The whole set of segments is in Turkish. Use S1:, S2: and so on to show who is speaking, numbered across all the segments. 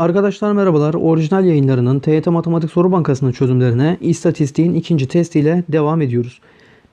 S1: Arkadaşlar merhabalar. Orijinal yayınlarının TYT Matematik Soru Bankası'nın çözümlerine istatistiğin ikinci testiyle devam ediyoruz.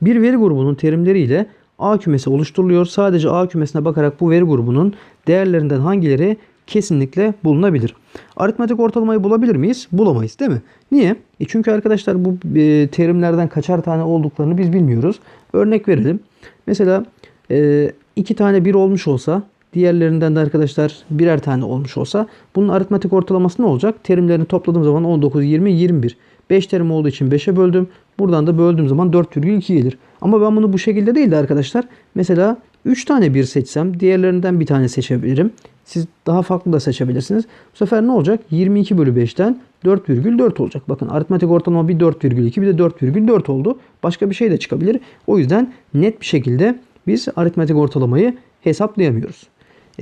S1: Bir veri grubunun terimleriyle A kümesi oluşturuluyor. Sadece A kümesine bakarak bu veri grubunun değerlerinden hangileri kesinlikle bulunabilir? Aritmetik ortalamayı bulabilir miyiz? Bulamayız değil mi? Niye? E çünkü arkadaşlar bu e, terimlerden kaçar tane olduklarını biz bilmiyoruz. Örnek verelim. Mesela e, iki tane bir olmuş olsa Diğerlerinden de arkadaşlar birer tane olmuş olsa bunun aritmetik ortalaması ne olacak? Terimlerini topladığım zaman 19, 20, 21. 5 terim olduğu için 5'e böldüm. Buradan da böldüğüm zaman 4,2 gelir. Ama ben bunu bu şekilde değil de arkadaşlar. Mesela 3 tane bir seçsem diğerlerinden bir tane seçebilirim. Siz daha farklı da seçebilirsiniz. Bu sefer ne olacak? 22 bölü 5'ten 4,4 olacak. Bakın aritmetik ortalama bir 4,2 bir de 4,4 oldu. Başka bir şey de çıkabilir. O yüzden net bir şekilde biz aritmetik ortalamayı hesaplayamıyoruz.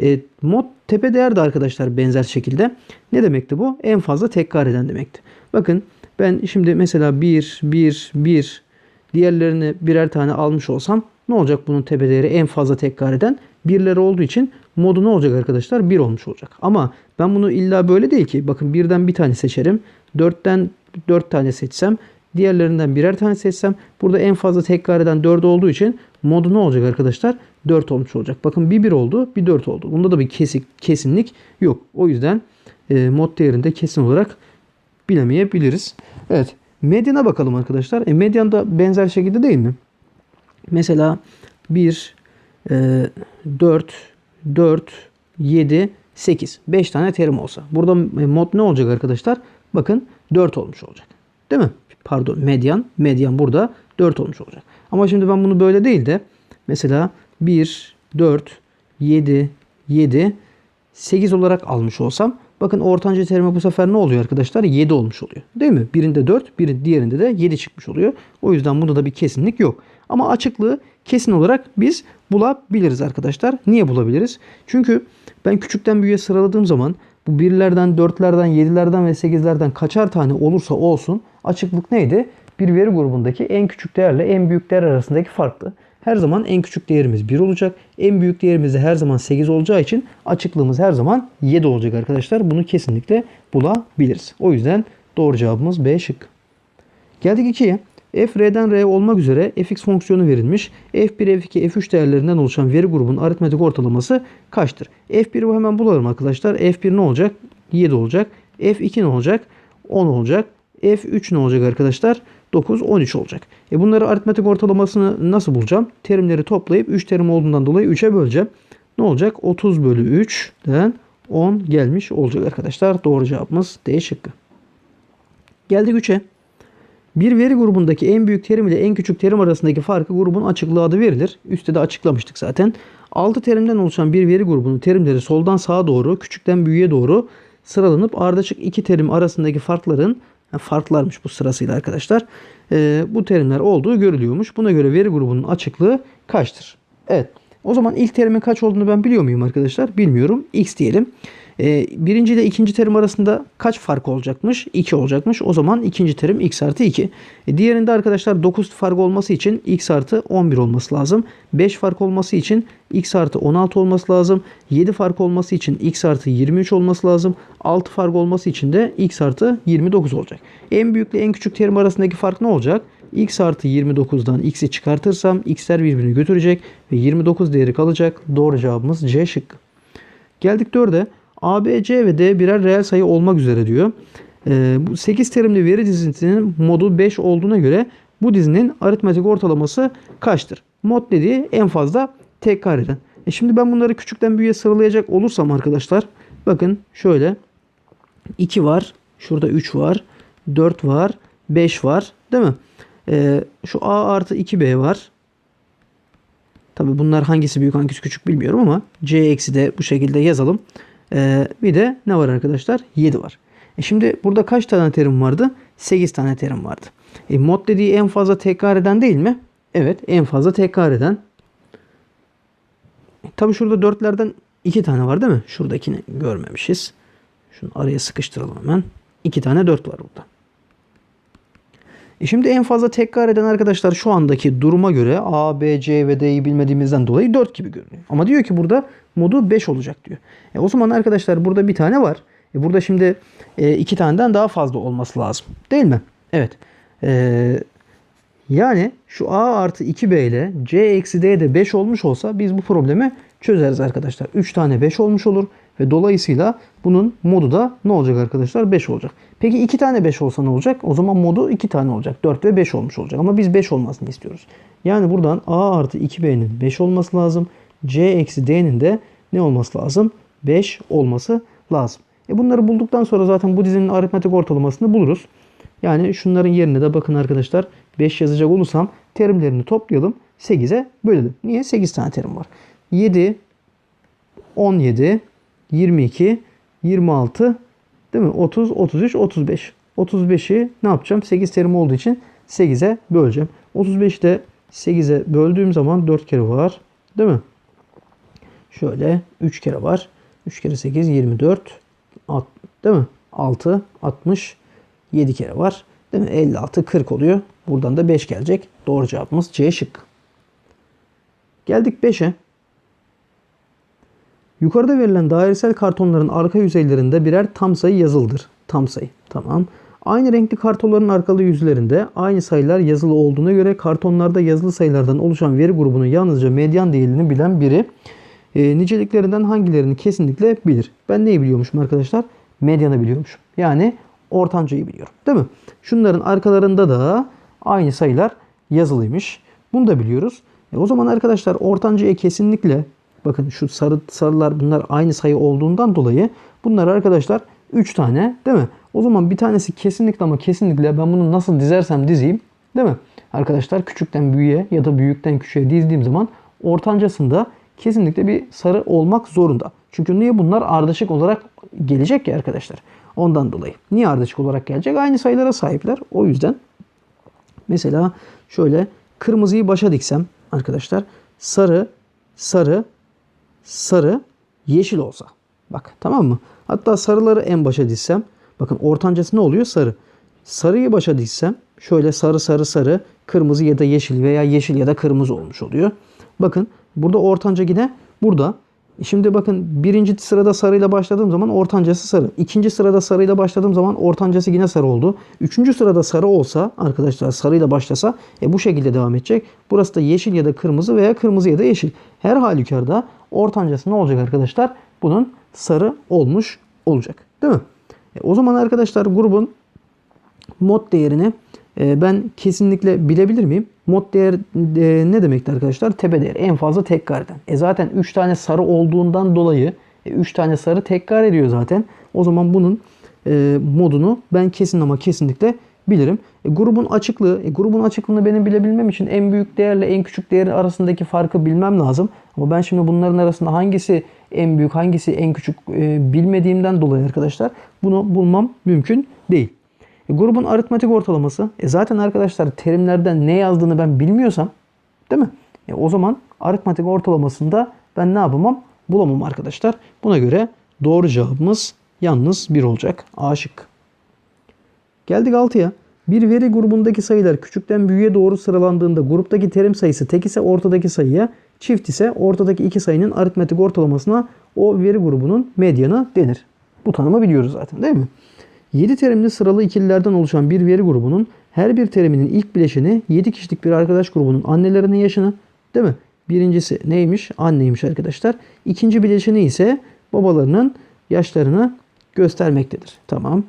S1: E, mod tepe değer de arkadaşlar benzer şekilde. Ne demekti bu? En fazla tekrar eden demekti. Bakın ben şimdi mesela 1, 1, 1 diğerlerini birer tane almış olsam ne olacak bunun tepe değeri en fazla tekrar eden? Birleri olduğu için modu ne olacak arkadaşlar? 1 olmuş olacak. Ama ben bunu illa böyle değil ki. Bakın birden bir tane seçerim. 4'ten 4 tane seçsem diğerlerinden birer tane seçsem burada en fazla tekrar eden 4 olduğu için modu ne olacak arkadaşlar? 4 olmuş olacak. Bakın bir 1 oldu, bir 4 oldu. Bunda da bir kesik, kesinlik yok. O yüzden e, mod değerinde kesin olarak bilemeyebiliriz. Evet. Medyana bakalım arkadaşlar. E, medyan da benzer şekilde değil mi? Mesela 1, e, 4, 4, 7, 8. 5 tane terim olsa. Burada e, mod ne olacak arkadaşlar? Bakın 4 olmuş olacak. Değil mi? Pardon medyan. Medyan burada 4 olmuş olacak. Ama şimdi ben bunu böyle değil de mesela 1, 4, 7, 7, 8 olarak almış olsam bakın ortanca terime bu sefer ne oluyor arkadaşlar? 7 olmuş oluyor. Değil mi? Birinde 4, biri diğerinde de 7 çıkmış oluyor. O yüzden bunda da bir kesinlik yok. Ama açıklığı kesin olarak biz bulabiliriz arkadaşlar. Niye bulabiliriz? Çünkü ben küçükten büyüğe sıraladığım zaman bu birlerden, dörtlerden, yedilerden ve sekizlerden kaçar tane olursa olsun açıklık neydi? Bir veri grubundaki en küçük değerle en büyük değer arasındaki farktı. Her zaman en küçük değerimiz 1 olacak. En büyük değerimiz de her zaman 8 olacağı için açıklığımız her zaman 7 olacak arkadaşlar. Bunu kesinlikle bulabiliriz. O yüzden doğru cevabımız B şık. Geldik 2'ye. f r'den r olmak üzere fx fonksiyonu verilmiş. f1, f2, f3 değerlerinden oluşan veri grubunun aritmetik ortalaması kaçtır? f1'i hemen bulalım arkadaşlar. f1 ne olacak? 7 olacak. f2 ne olacak? 10 olacak. f3 ne olacak arkadaşlar? 9, 13 olacak. E bunları aritmetik ortalamasını nasıl bulacağım? Terimleri toplayıp 3 terim olduğundan dolayı 3'e böleceğim. Ne olacak? 30 bölü 3'den 10 gelmiş olacak arkadaşlar. Doğru cevabımız D şıkkı. Geldik 3'e. Bir veri grubundaki en büyük terim ile en küçük terim arasındaki farkı grubun açıklığı adı verilir. Üstte de açıklamıştık zaten. 6 terimden oluşan bir veri grubunun terimleri soldan sağa doğru, küçükten büyüğe doğru sıralanıp ardışık iki terim arasındaki farkların farklarmış bu sırasıyla arkadaşlar. E, bu terimler olduğu görülüyormuş. Buna göre veri grubunun açıklığı kaçtır? Evet. O zaman ilk terimin kaç olduğunu ben biliyor muyum arkadaşlar? Bilmiyorum. X diyelim. E, birinci ile ikinci terim arasında kaç fark olacakmış? 2 olacakmış. O zaman ikinci terim x artı 2. E, diğerinde arkadaşlar 9 fark olması için x artı 11 olması lazım. 5 fark olması için x artı 16 olması lazım. 7 fark olması için x artı 23 olması lazım. 6 fark olması için de x artı 29 olacak. En büyükle en küçük terim arasındaki fark ne olacak? x artı 29'dan x'i çıkartırsam x'ler birbirini götürecek ve 29 değeri kalacak. Doğru cevabımız C şıkkı. Geldik 4'e. A, B, C ve D birer reel sayı olmak üzere diyor. Ee, bu 8 terimli veri dizisinin modu 5 olduğuna göre bu dizinin aritmetik ortalaması kaçtır? Mod dediği en fazla tekrar eden. E şimdi ben bunları küçükten büyüğe sıralayacak olursam arkadaşlar bakın şöyle 2 var, şurada 3 var, 4 var, 5 var değil mi? Ee, şu A artı 2B var. Tabi bunlar hangisi büyük hangisi küçük bilmiyorum ama C eksi de bu şekilde yazalım. Ee, bir de ne var arkadaşlar? 7 var. E şimdi burada kaç tane terim vardı? 8 tane terim vardı. E mod dediği en fazla tekrar eden değil mi? Evet en fazla tekrar eden. E, Tabi şurada dörtlerden 2 tane var değil mi? Şuradakini görmemişiz. Şunu araya sıkıştıralım hemen. 2 tane 4 var burada. E şimdi en fazla tekrar eden arkadaşlar şu andaki duruma göre A, B, C ve D'yi bilmediğimizden dolayı 4 gibi görünüyor. Ama diyor ki burada modu 5 olacak diyor. E o zaman arkadaşlar burada bir tane var. E burada şimdi e, iki taneden daha fazla olması lazım. Değil mi? Evet. E, yani şu A artı 2B ile C eksi D de 5 olmuş olsa biz bu problemi çözeriz arkadaşlar. 3 tane 5 olmuş olur ve dolayısıyla bunun modu da ne olacak arkadaşlar? 5 olacak. Peki 2 tane 5 olsa ne olacak? O zaman modu 2 tane olacak. 4 ve 5 olmuş olacak. Ama biz 5 olmasını istiyoruz. Yani buradan A artı 2B'nin 5 olması lazım. C eksi D'nin de ne olması lazım? 5 olması lazım. E bunları bulduktan sonra zaten bu dizinin aritmetik ortalamasını buluruz. Yani şunların yerine de bakın arkadaşlar 5 yazacak olursam terimlerini toplayalım. 8'e bölelim. Niye? 8 tane terim var. 7, 17, 22, 26, değil mi? 30, 33, 35. 35'i ne yapacağım? 8 terim olduğu için 8'e böleceğim. 35'i de 8'e böldüğüm zaman 4 kere var. Değil mi? Şöyle 3 kere var. 3 kere 8, 24. Alt, değil mi? 6, 60, 7 kere var. Değil mi? 56, 40 oluyor. Buradan da 5 gelecek. Doğru cevabımız C şık. Geldik 5'e. Yukarıda verilen dairesel kartonların arka yüzeylerinde birer tam sayı yazılıdır. Tam sayı. Tamam. Aynı renkli kartonların arkalı yüzlerinde aynı sayılar yazılı olduğuna göre kartonlarda yazılı sayılardan oluşan veri grubunun yalnızca medyan değerini bilen biri e, niceliklerinden hangilerini kesinlikle bilir. Ben neyi biliyormuşum arkadaşlar? Medyanı biliyormuşum. Yani ortancayı biliyorum. Değil mi? Şunların arkalarında da aynı sayılar yazılıymış. Bunu da biliyoruz. E o zaman arkadaşlar ortancaya kesinlikle bakın şu sarı sarılar bunlar aynı sayı olduğundan dolayı bunlar arkadaşlar 3 tane değil mi? O zaman bir tanesi kesinlikle ama kesinlikle ben bunu nasıl dizersem dizeyim değil mi? Arkadaşlar küçükten büyüğe ya da büyükten küçüğe dizdiğim zaman ortancasında kesinlikle bir sarı olmak zorunda. Çünkü niye bunlar ardışık olarak gelecek ya arkadaşlar. Ondan dolayı. Niye ardışık olarak gelecek? Aynı sayılara sahipler. O yüzden mesela şöyle kırmızıyı başa diksem arkadaşlar sarı, sarı, sarı, yeşil olsa. Bak tamam mı? Hatta sarıları en başa dizsem bakın ortancası ne oluyor? Sarı. Sarıyı başa dizsem şöyle sarı sarı sarı, kırmızı ya da yeşil veya yeşil ya da kırmızı olmuş oluyor. Bakın burada ortanca yine burada. Şimdi bakın birinci sırada sarıyla başladığım zaman ortancası sarı. İkinci sırada sarıyla başladığım zaman ortancası yine sarı oldu. Üçüncü sırada sarı olsa arkadaşlar sarıyla başlasa e, bu şekilde devam edecek. Burası da yeşil ya da kırmızı veya kırmızı ya da yeşil. Her halükarda ortancası ne olacak arkadaşlar? Bunun sarı olmuş olacak. Değil mi? E, o zaman arkadaşlar grubun mod değerini ben kesinlikle bilebilir miyim? Mod değer e, ne demekti arkadaşlar? Tepe değer. En fazla tekrar eden. E zaten 3 tane sarı olduğundan dolayı 3 tane sarı tekrar ediyor zaten. O zaman bunun e, modunu ben kesin ama kesinlikle bilirim. E, grubun açıklığı, e, grubun açıklığını benim bilebilmem için en büyük değerle en küçük değerin arasındaki farkı bilmem lazım. Ama ben şimdi bunların arasında hangisi en büyük, hangisi en küçük e, bilmediğimden dolayı arkadaşlar bunu bulmam mümkün değil. E, grubun aritmetik ortalaması. E, zaten arkadaşlar terimlerden ne yazdığını ben bilmiyorsam değil mi? E, o zaman aritmetik ortalamasında ben ne yapamam? Bulamam arkadaşlar. Buna göre doğru cevabımız yalnız 1 olacak. A şık. Geldik 6'ya. Bir veri grubundaki sayılar küçükten büyüğe doğru sıralandığında gruptaki terim sayısı tek ise ortadaki sayıya, çift ise ortadaki iki sayının aritmetik ortalamasına o veri grubunun medyanı denir. Bu tanımı biliyoruz zaten değil mi? 7 terimli sıralı ikililerden oluşan bir veri grubunun her bir teriminin ilk bileşeni 7 kişilik bir arkadaş grubunun annelerinin yaşını değil mi? Birincisi neymiş? Anneymiş arkadaşlar. İkinci bileşeni ise babalarının yaşlarını göstermektedir. Tamam.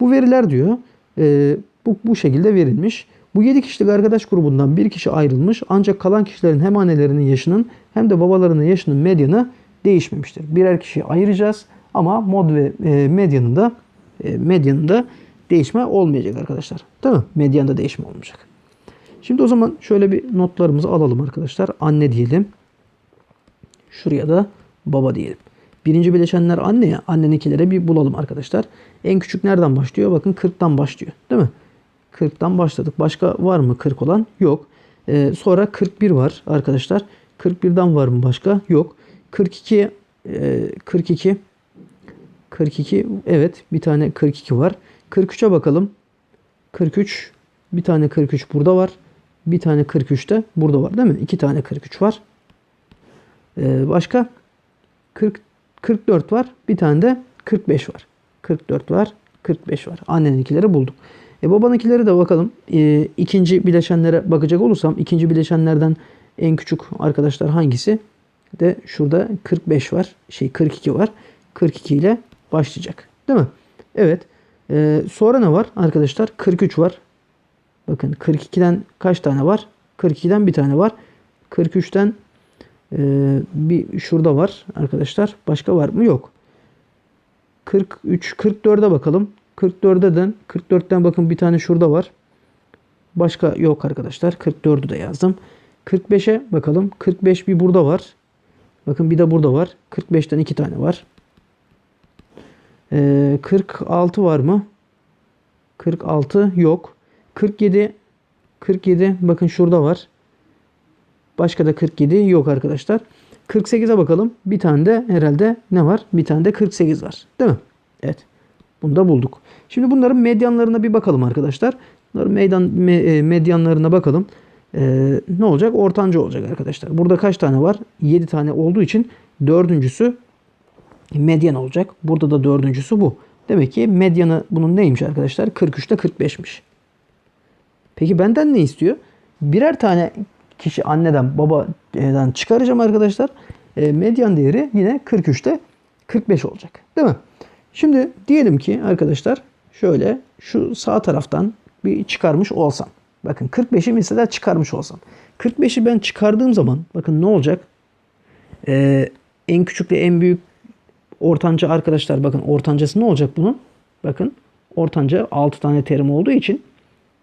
S1: Bu veriler diyor e, bu, bu şekilde verilmiş. Bu 7 kişilik arkadaş grubundan bir kişi ayrılmış ancak kalan kişilerin hem annelerinin yaşının hem de babalarının yaşının medyanı değişmemiştir. Birer kişiyi ayıracağız ama mod ve e, medyanın da e, medyanın da değişme olmayacak arkadaşlar. Değil mi? Medyanda değişme olmayacak. Şimdi o zaman şöyle bir notlarımızı alalım arkadaşlar. Anne diyelim. Şuraya da baba diyelim. Birinci bileşenler anne ya. Annenikilere bir bulalım arkadaşlar. En küçük nereden başlıyor? Bakın 40'tan başlıyor. Değil mi? 40'tan başladık. Başka var mı 40 olan? Yok. Ee, sonra 41 var arkadaşlar. 41'den var mı başka? Yok. 42 e, 42 42 evet bir tane 42 var. 43'e bakalım. 43 bir tane 43 burada var. Bir tane 43 de burada var değil mi? İki tane 43 var. Ee, başka 40 44 var. Bir tane de 45 var. 44 var. 45 var. Anneninkileri bulduk. E babanınkileri de bakalım. E, ikinci bileşenlere bakacak olursam ikinci bileşenlerden en küçük arkadaşlar hangisi? De şurada 45 var. Şey 42 var. 42 ile başlayacak. Değil mi? Evet. E, sonra ne var arkadaşlar? 43 var. Bakın 42'den kaç tane var? 42'den bir tane var. 43'ten e, bir şurada var arkadaşlar. Başka var mı? Yok. 43 44'e bakalım. 44'den 44'ten bakın bir tane şurada var. Başka yok arkadaşlar. 44'ü de yazdım. 45'e bakalım. 45 bir burada var. Bakın bir de burada var. 45'ten iki tane var. Ee, 46 var mı? 46 yok. 47 47 bakın şurada var. Başka da 47 yok arkadaşlar. 48'e bakalım. Bir tane de herhalde ne var? Bir tane de 48 var. Değil mi? Evet. Bunu da bulduk. Şimdi bunların medyanlarına bir bakalım arkadaşlar. Bunların meydan me- e, medyanlarına bakalım. Ee, ne olacak? Ortanca olacak arkadaşlar. Burada kaç tane var? 7 tane olduğu için dördüncüsü medyan olacak. Burada da dördüncüsü bu. Demek ki medyanı bunun neymiş arkadaşlar? 43'te 45'miş. Peki benden ne istiyor? Birer tane kişi anneden babadan çıkaracağım arkadaşlar. E, medyan değeri yine 43'te 45 olacak. Değil mi? Şimdi diyelim ki arkadaşlar şöyle şu sağ taraftan bir çıkarmış olsam. Bakın 45'i mesela çıkarmış olsam. 45'i ben çıkardığım zaman bakın ne olacak? Ee, en küçükle en büyük ortanca arkadaşlar bakın ortancası ne olacak bunun? Bakın ortanca 6 tane terim olduğu için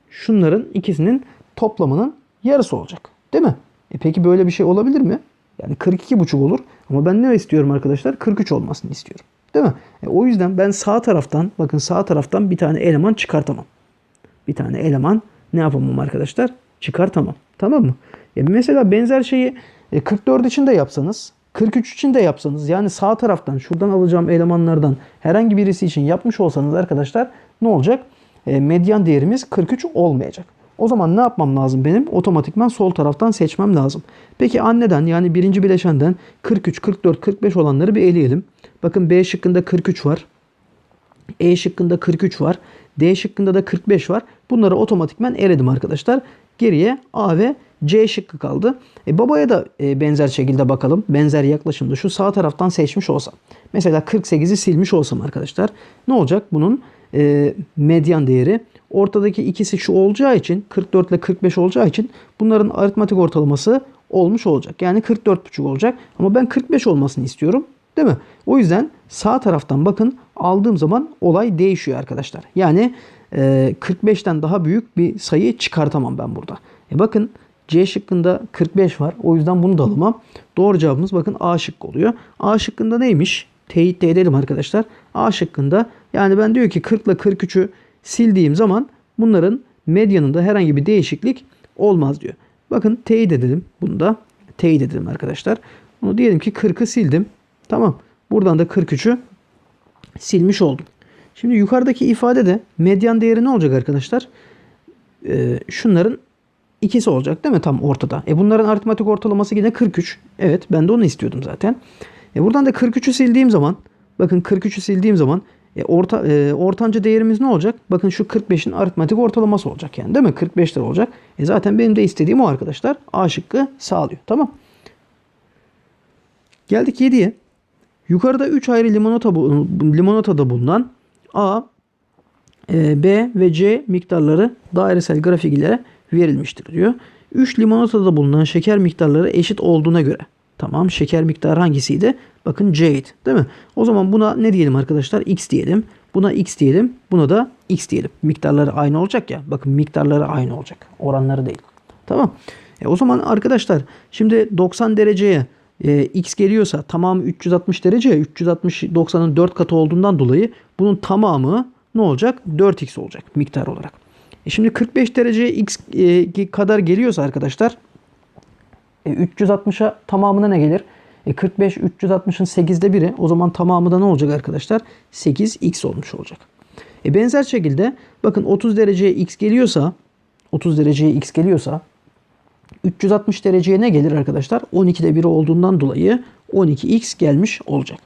S1: şunların ikisinin toplamının yarısı olacak. Değil mi? E peki böyle bir şey olabilir mi? Yani 42,5 olur. Ama ben ne istiyorum arkadaşlar? 43 olmasını istiyorum. Değil mi? E o yüzden ben sağ taraftan bakın sağ taraftan bir tane eleman çıkartamam. Bir tane eleman ne yapamam arkadaşlar? Çıkartamam. Tamam mı? E mesela benzer şeyi e, 44 için de yapsanız 43 için de yapsanız yani sağ taraftan şuradan alacağım elemanlardan herhangi birisi için yapmış olsanız arkadaşlar ne olacak? E, medyan değerimiz 43 olmayacak. O zaman ne yapmam lazım benim? Otomatikman sol taraftan seçmem lazım. Peki anneden yani birinci bileşenden 43, 44, 45 olanları bir eleyelim. Bakın B şıkkında 43 var. E şıkkında 43 var. D şıkkında da 45 var. Bunları otomatikman eledim arkadaşlar. Geriye A ve C şıkkı kaldı. E babaya da e, benzer şekilde bakalım. Benzer yaklaşımda şu sağ taraftan seçmiş olsam. Mesela 48'i silmiş olsam arkadaşlar. Ne olacak? Bunun e, medyan değeri. Ortadaki ikisi şu olacağı için 44 ile 45 olacağı için bunların aritmatik ortalaması olmuş olacak. Yani 44,5 olacak. Ama ben 45 olmasını istiyorum. Değil mi? O yüzden sağ taraftan bakın aldığım zaman olay değişiyor arkadaşlar. Yani e, 45'ten daha büyük bir sayı çıkartamam ben burada. E bakın C şıkkında 45 var. O yüzden bunu da alamam. Doğru cevabımız bakın A şıkkı oluyor. A şıkkında neymiş? Teyit de edelim arkadaşlar. A şıkkında yani ben diyor ki 40 ile 43'ü sildiğim zaman bunların medyanında herhangi bir değişiklik olmaz diyor. Bakın teyit edelim. Bunu da teyit edelim arkadaşlar. Bunu diyelim ki 40'ı sildim. Tamam. Buradan da 43'ü silmiş oldum. Şimdi yukarıdaki ifadede medyan değeri ne olacak arkadaşlar? Ee, şunların ikisi olacak değil mi tam ortada? E bunların aritmatik ortalaması yine 43. Evet ben de onu istiyordum zaten. E buradan da 43'ü sildiğim zaman bakın 43'ü sildiğim zaman e, orta e, ortanca değerimiz ne olacak? Bakın şu 45'in aritmatik ortalaması olacak yani değil mi? 45 lira olacak. E zaten benim de istediğim o arkadaşlar. A şıkkı sağlıyor. Tamam. Geldik 7'ye. Yukarıda 3 ayrı limonata limonatada bulunan A, e, B ve C miktarları dairesel grafik ile verilmiştir diyor. 3 limonatada bulunan şeker miktarları eşit olduğuna göre. Tamam şeker miktarı hangisiydi? Bakın C'ydi değil mi? O zaman buna ne diyelim arkadaşlar? X diyelim. Buna X diyelim. Buna da X diyelim. Miktarları aynı olacak ya. Bakın miktarları aynı olacak. Oranları değil. Tamam. E o zaman arkadaşlar şimdi 90 dereceye e, x geliyorsa tamamı 360 derece 360 90'ın 4 katı olduğundan dolayı bunun tamamı ne olacak? 4x olacak miktar olarak. E şimdi 45 dereceye x e, kadar geliyorsa arkadaşlar e, 360'a tamamına ne gelir? E 45 360'ın 8'de biri. O zaman tamamı da ne olacak arkadaşlar? 8x olmuş olacak. E benzer şekilde bakın 30 dereceye x geliyorsa 30 dereceye x geliyorsa 360 dereceye ne gelir arkadaşlar? 12'de 1 olduğundan dolayı 12x gelmiş olacak.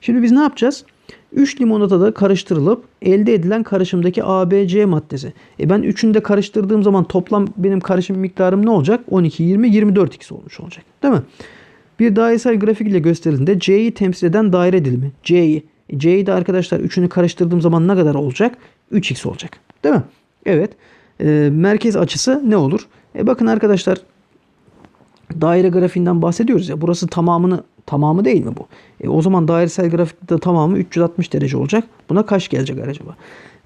S1: Şimdi biz ne yapacağız? 3 limonata da karıştırılıp elde edilen karışımdaki ABC maddesi. E ben üçünü de karıştırdığım zaman toplam benim karışım miktarım ne olacak? 12, 20, 24x olmuş olacak. Değil mi? Bir dairesel grafik ile gösterildiğinde C'yi temsil eden daire dilimi. C'yi. E C'yi de arkadaşlar üçünü karıştırdığım zaman ne kadar olacak? 3x olacak. Değil mi? Evet. E, merkez açısı ne olur? E bakın arkadaşlar daire grafiğinden bahsediyoruz ya. Burası tamamını tamamı değil mi bu? E, o zaman dairesel grafikte tamamı 360 derece olacak. Buna kaç gelecek acaba?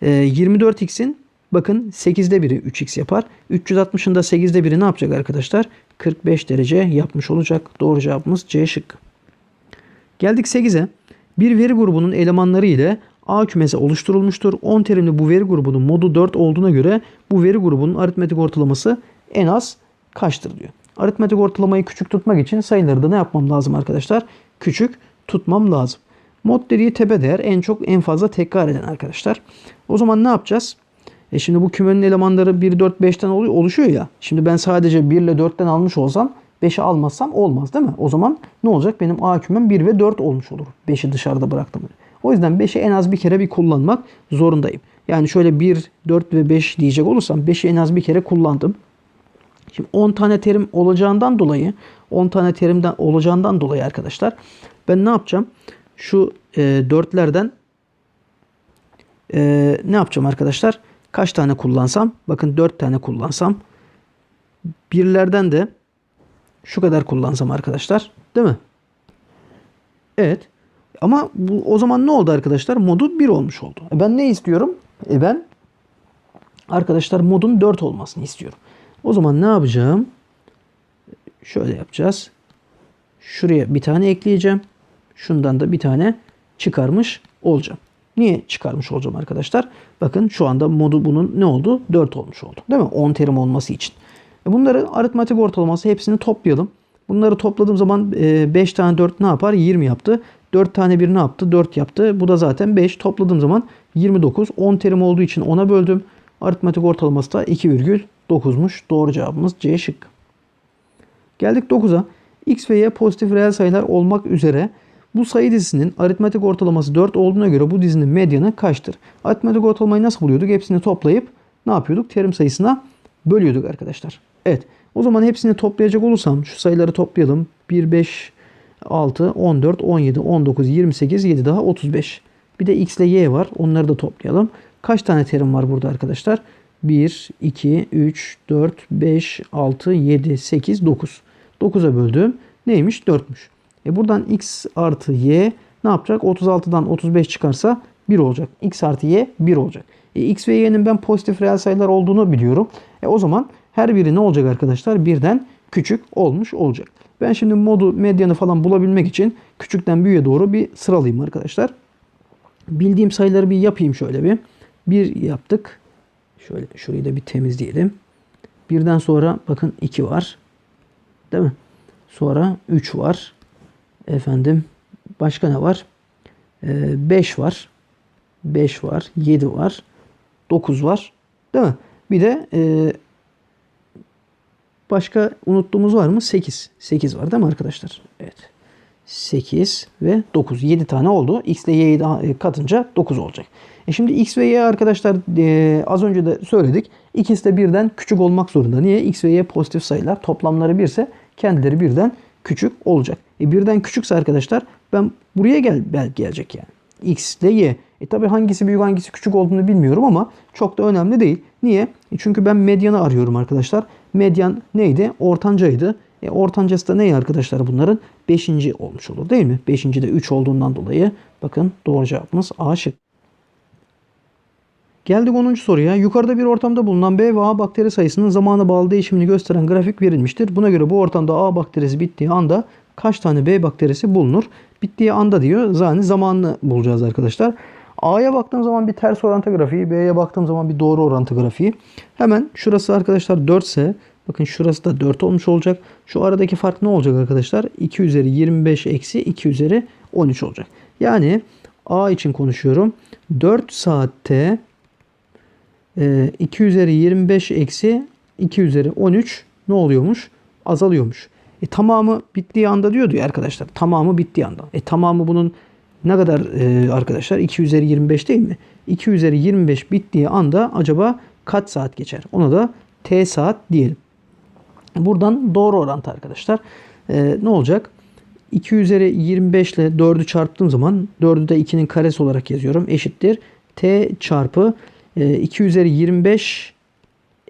S1: E, 24x'in bakın 8'de biri 3x yapar. 360'ın da 8'de biri ne yapacak arkadaşlar? 45 derece yapmış olacak. Doğru cevabımız C şıkkı. Geldik 8'e. Bir veri grubunun elemanları ile A kümesi oluşturulmuştur. 10 terimli bu veri grubunun modu 4 olduğuna göre bu veri grubunun aritmetik ortalaması en az kaçtır diyor. Aritmetik ortalamayı küçük tutmak için sayıları da ne yapmam lazım arkadaşlar? Küçük tutmam lazım. Mod dediği tepe değer en çok en fazla tekrar eden arkadaşlar. O zaman ne yapacağız? E şimdi bu kümenin elemanları 1, 4, 5'ten oluyor, oluşuyor ya. Şimdi ben sadece 1 ile 4'ten almış olsam 5'i almazsam olmaz değil mi? O zaman ne olacak? Benim A kümem 1 ve 4 olmuş olur. 5'i dışarıda bıraktım. O yüzden 5'i en az bir kere bir kullanmak zorundayım. Yani şöyle 1, 4 ve 5 diyecek olursam 5'i en az bir kere kullandım. Şimdi 10 tane terim olacağından dolayı 10 tane terimden olacağından dolayı arkadaşlar ben ne yapacağım? Şu e, 4'lerden e, ne yapacağım arkadaşlar? Kaç tane kullansam? Bakın 4 tane kullansam. Birlerden de şu kadar kullansam arkadaşlar. Değil mi? Evet. Ama bu, o zaman ne oldu arkadaşlar? Modu 1 olmuş oldu. E ben ne istiyorum? E ben arkadaşlar modun 4 olmasını istiyorum. O zaman ne yapacağım? Şöyle yapacağız. Şuraya bir tane ekleyeceğim. Şundan da bir tane çıkarmış olacağım. Niye çıkarmış olacağım arkadaşlar? Bakın şu anda modu bunun ne oldu? 4 olmuş oldu. Değil mi? 10 terim olması için. E bunları aritmatik ortalaması hepsini toplayalım. Bunları topladığım zaman 5 tane 4 ne yapar? 20 yaptı. 4 tane 1 ne yaptı? 4 yaptı. Bu da zaten 5. Topladığım zaman 29. 10 terim olduğu için 10'a böldüm. Aritmatik ortalaması da 2,9'muş. Doğru cevabımız C şık. Geldik 9'a. X ve Y pozitif reel sayılar olmak üzere bu sayı dizisinin aritmetik ortalaması 4 olduğuna göre bu dizinin medyanı kaçtır? Aritmetik ortalamayı nasıl buluyorduk? Hepsini toplayıp ne yapıyorduk? Terim sayısına bölüyorduk arkadaşlar. Evet. O zaman hepsini toplayacak olursam şu sayıları toplayalım. 1, 5, 6, 14, 17, 19, 28, 7 daha 35. Bir de x ile y var. Onları da toplayalım. Kaç tane terim var burada arkadaşlar? 1, 2, 3, 4, 5, 6, 7, 8, 9. 9'a böldüm. Neymiş? 4'müş. E buradan x artı y ne yapacak? 36'dan 35 çıkarsa 1 olacak. x artı y 1 olacak. E, x ve y'nin ben pozitif reel sayılar olduğunu biliyorum. E, o zaman her biri ne olacak arkadaşlar? Birden küçük olmuş olacak. Ben şimdi modu medyanı falan bulabilmek için küçükten büyüğe doğru bir sıralayayım arkadaşlar. Bildiğim sayıları bir yapayım şöyle bir. 1 yaptık. Şöyle şurayı da bir temizleyelim. Birden sonra bakın 2 var. Değil mi? Sonra 3 var. Efendim başka ne var? 5 ee, var. 5 var. 7 var. 9 var. Değil mi? Bir de e, başka unuttuğumuz var mı? 8. 8 var değil mi arkadaşlar? Evet. 8 ve 9. 7 tane oldu. X ile Y'yi e, katınca 9 olacak. E şimdi X ve Y arkadaşlar e, az önce de söyledik. İkisi de birden küçük olmak zorunda. Niye? X ve Y pozitif sayılar. Toplamları 1 ise kendileri birden küçük olacak. E birden küçükse arkadaşlar ben buraya gel, gel gelecek yani. X ile Y. E tabi hangisi büyük hangisi küçük olduğunu bilmiyorum ama çok da önemli değil. Niye? E çünkü ben medyanı arıyorum arkadaşlar. Medyan neydi? Ortancaydı. E ortancası da ne arkadaşlar bunların? 5. olmuş olur değil mi? 5. de 3 olduğundan dolayı bakın doğru cevabımız A şık. Geldik 10. soruya. Yukarıda bir ortamda bulunan B ve A bakteri sayısının zamana bağlı değişimini gösteren grafik verilmiştir. Buna göre bu ortamda A bakterisi bittiği anda kaç tane B bakterisi bulunur? Bittiği anda diyor. Yani zamanını bulacağız arkadaşlar. A'ya baktığım zaman bir ters orantı grafiği, B'ye baktığım zaman bir doğru orantı grafiği. Hemen şurası arkadaşlar 4 ise bakın şurası da 4 olmuş olacak. Şu aradaki fark ne olacak arkadaşlar? 2 üzeri 25 eksi 2 üzeri 13 olacak. Yani A için konuşuyorum. 4 saatte 2 üzeri 25 eksi 2 üzeri 13 ne oluyormuş? Azalıyormuş. E, tamamı bittiği anda diyordu ya arkadaşlar. Tamamı bittiği anda. E, tamamı bunun ne kadar e, arkadaşlar? 2 üzeri 25 değil mi? 2 üzeri 25 bittiği anda acaba kaç saat geçer? Ona da t saat diyelim. Buradan doğru orantı arkadaşlar. E, ne olacak? 2 üzeri 25 ile 4'ü çarptığım zaman 4'ü de 2'nin karesi olarak yazıyorum. Eşittir. T çarpı e, 2 üzeri 25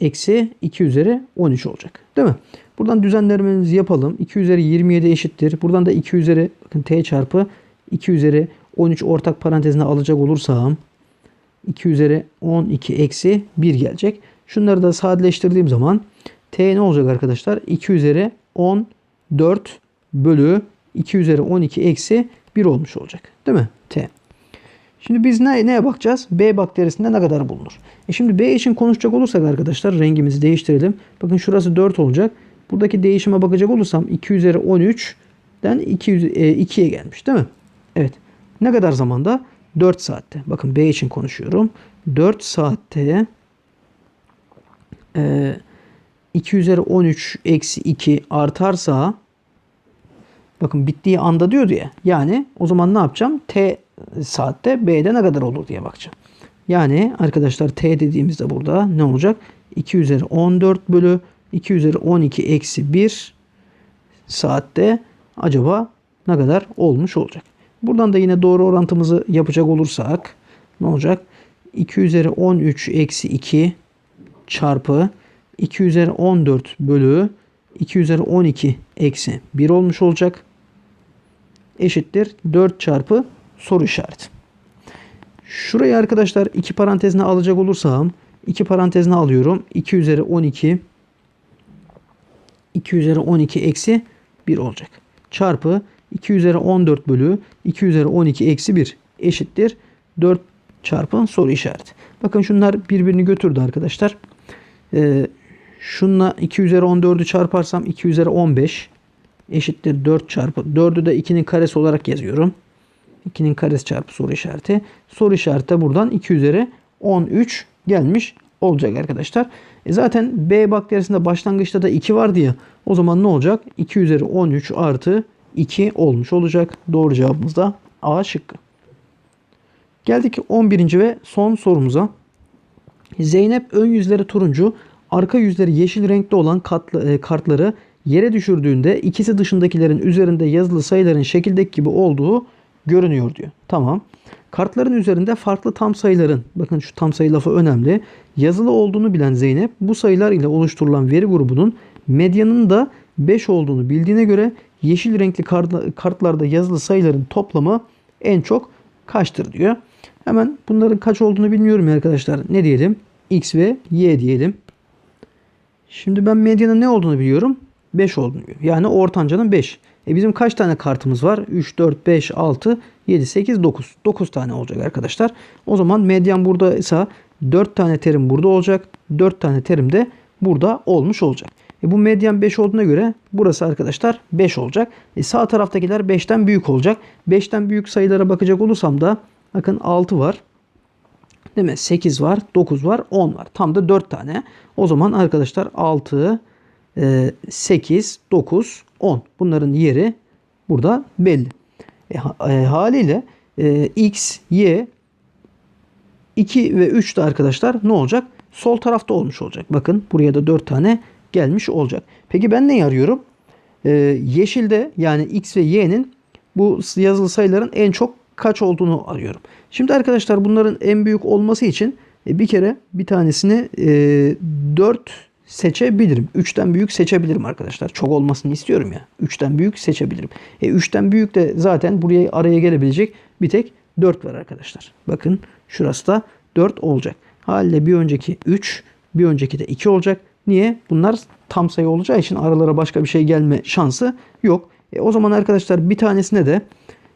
S1: eksi 2 üzeri 13 olacak. Değil mi? Buradan düzenlememizi yapalım. 2 üzeri 27 eşittir. Buradan da 2 üzeri bakın t çarpı 2 üzeri 13 ortak parantezine alacak olursam 2 üzeri 12 eksi 1 gelecek. Şunları da sadeleştirdiğim zaman t ne olacak arkadaşlar? 2 üzeri 14 bölü 2 üzeri 12 eksi 1 olmuş olacak. Değil mi? T. Şimdi biz ne, neye bakacağız? B bakterisinde ne kadar bulunur? E şimdi B için konuşacak olursak arkadaşlar rengimizi değiştirelim. Bakın şurası 4 olacak. Buradaki değişime bakacak olursam 2 üzeri 13'den 2, e, 2'ye gelmiş değil mi? Evet. Ne kadar zamanda? 4 saatte. Bakın B için konuşuyorum. 4 saatte e, 2 üzeri 13 eksi 2 artarsa bakın bittiği anda diyordu ya. Yani o zaman ne yapacağım? T saatte B'de ne kadar olur diye bakacağım. Yani arkadaşlar T dediğimizde burada ne olacak? 2 üzeri 14 bölü 2 üzeri 12 eksi 1 saatte acaba ne kadar olmuş olacak? Buradan da yine doğru orantımızı yapacak olursak ne olacak? 2 üzeri 13 eksi 2 çarpı 2 üzeri 14 bölü 2 üzeri 12 eksi 1 olmuş olacak. Eşittir 4 çarpı soru işareti. Şurayı arkadaşlar iki parantezine alacak olursam iki parantezine alıyorum. 2 üzeri 12 2 üzeri 12 eksi 1 olacak. Çarpı 2 üzeri 14 bölü 2 üzeri 12 eksi 1 eşittir. 4 çarpı soru işareti. Bakın şunlar birbirini götürdü arkadaşlar. Ee, şunla 2 üzeri 14'ü çarparsam 2 üzeri 15 eşittir 4 çarpı 4'ü de 2'nin karesi olarak yazıyorum. 2'nin karesi çarpı soru işareti. Soru işareti de buradan 2 üzeri 13 gelmiş olacak arkadaşlar. E zaten B bakterisinde başlangıçta da 2 vardı ya. O zaman ne olacak? 2 üzeri 13 artı 2 olmuş olacak. Doğru cevabımız da A şıkkı. Geldik 11. ve son sorumuza. Zeynep ön yüzleri turuncu, arka yüzleri yeşil renkli olan katlı, e, kartları yere düşürdüğünde ikisi dışındakilerin üzerinde yazılı sayıların şekildeki gibi olduğu görünüyor diyor. Tamam. Kartların üzerinde farklı tam sayıların, bakın şu tam sayı lafı önemli, yazılı olduğunu bilen Zeynep bu sayılar ile oluşturulan veri grubunun medyanın da 5 olduğunu bildiğine göre yeşil renkli kartlarda yazılı sayıların toplamı en çok kaçtır diyor. Hemen bunların kaç olduğunu bilmiyorum arkadaşlar. Ne diyelim? X ve Y diyelim. Şimdi ben medyanın ne olduğunu biliyorum. 5 olduğunu biliyorum. Yani ortancanın 5. E bizim kaç tane kartımız var? 3, 4, 5, 6, 7, 8, 9. 9 tane olacak arkadaşlar. O zaman medyan burada ise 4 tane terim burada olacak. 4 tane terim de burada olmuş olacak. E bu medyan 5 olduğuna göre burası arkadaşlar 5 olacak. E sağ taraftakiler 5'ten büyük olacak. 5'ten büyük sayılara bakacak olursam da bakın 6 var. Değil mi? 8 var, 9 var, 10 var. Tam da 4 tane. O zaman arkadaşlar 6, 8, 9, 10. Bunların yeri burada belli. E, e, haliyle e, X, Y 2 ve 3 de arkadaşlar ne olacak? Sol tarafta olmuş olacak. Bakın buraya da 4 tane gelmiş olacak. Peki ben ne arıyorum? Ee, yeşilde yani X ve Y'nin bu yazılı sayıların en çok kaç olduğunu arıyorum. Şimdi arkadaşlar bunların en büyük olması için e, bir kere bir tanesini e, 4 seçebilirim. 3'ten büyük seçebilirim arkadaşlar. Çok olmasını istiyorum ya. 3'ten büyük seçebilirim. E 3'ten büyük de zaten buraya araya gelebilecek bir tek 4 var arkadaşlar. Bakın şurası da 4 olacak. Haliyle bir önceki 3, bir önceki de 2 olacak. Niye? Bunlar tam sayı olacağı için aralara başka bir şey gelme şansı yok. E o zaman arkadaşlar bir tanesine de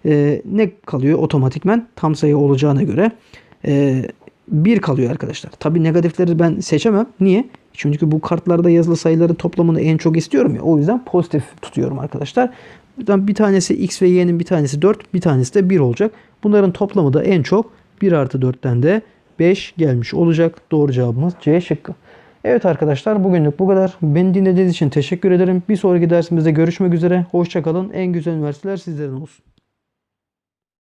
S1: e, ne kalıyor otomatikmen tam sayı olacağına göre e, 1 kalıyor arkadaşlar. Tabi negatifleri ben seçemem. Niye? Çünkü bu kartlarda yazılı sayıların toplamını en çok istiyorum ya. O yüzden pozitif tutuyorum arkadaşlar. Buradan bir tanesi x ve y'nin bir tanesi 4, bir tanesi de 1 olacak. Bunların toplamı da en çok 1 artı 4'ten de 5 gelmiş olacak. Doğru cevabımız C şıkkı. Evet arkadaşlar bugünlük bu kadar. Beni dinlediğiniz için teşekkür ederim. Bir sonraki dersimizde görüşmek üzere. Hoşçakalın. En güzel üniversiteler sizlerin olsun.